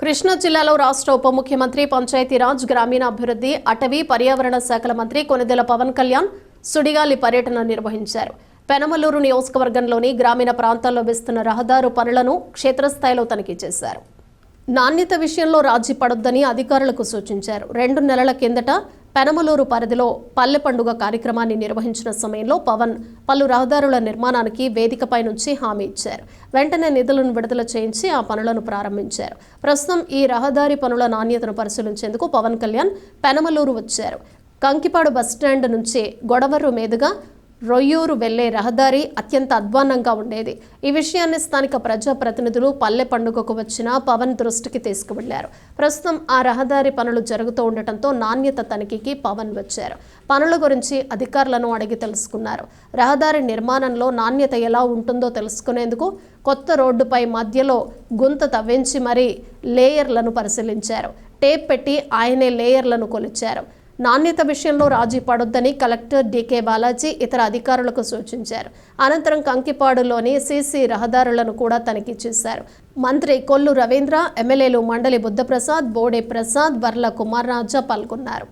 కృష్ణా జిల్లాలో రాష్ట్ర ఉప ముఖ్యమంత్రి పంచాయతీరాజ్ గ్రామీణాభివృద్ధి అటవీ పర్యావరణ శాఖల మంత్రి కొనిదెల పవన్ కళ్యాణ్ సుడిగాలి పర్యటన నిర్వహించారు. పెనమలూరు నియోజకవర్గంలోని గ్రామీణ ప్రాంతాల్లో వేస్తున్న రహదారు పనులను క్షేత్రస్థాయిలో తనిఖీ చేశారు. నాణ్యత విషయంలో రాజీ పడొద్దని అధికారులకు సూచించారు. రెండు నెలల కిందట పెనమలూరు పరిధిలో పల్లె పండుగ కార్యక్రమాన్ని నిర్వహించిన సమయంలో పవన్ పలు రహదారుల నిర్మాణానికి వేదికపై నుంచి హామీ ఇచ్చారు. వెంటనే నిధులను విడుదల చేయించి ఆ పనులను ప్రారంభించారు. ప్రస్తుతం ఈ రహదారి పనుల నాణ్యతను పరిశీలించేందుకు పవన్ కళ్యాణ్ పెనమలూరు వచ్చారు. కంకిపాడు బస్టాండ్ నుంచి గొడవరు మీదుగా రొయ్యూరు వెళ్ళే రహదారి అత్యంత అధ్వాన్నంగా ఉండేది. ఈ విషయాన్ని స్థానిక ప్రజాప్రతినిధులు పల్లె పండుగకు వచ్చిన పవన్ దృష్టికి తీసుకువెళ్ళారు. ప్రస్తుతం ఆ రహదారి పనులు జరుగుతూ ఉండటంతో నాణ్యత తనిఖీకి పవన్ వచ్చారు. పనుల గురించి అధికారులను అడిగి తెలుసుకున్నారు. రహదారి నిర్మాణంలో నాణ్యత ఎలా ఉంటుందో తెలుసుకునేందుకు కొత్త రోడ్డుపై మధ్యలో గుంత తవ్వించి మరీ లేయర్లను పరిశీలించారు. టేప్ పెట్టి ఆయనే లేయర్లను కొలిచారు. నాణ్యత విషయంలో రాజీ పడొద్దని కలెక్టర్ డీకే బాలాజీ ఇతర అధికారులకు సూచించారు. అనంతరం కంకిపాడులోని సీసీ రహదారులను కూడా తనిఖీ చేశారు. మంత్రి కొల్లు రవీంద్ర ఎమ్మెల్యేలు మండలి బుద్ధప్రసాద్ బోడే ప్రసాద్ వర్ల కుమార్ రాజా పాల్గొన్నారు.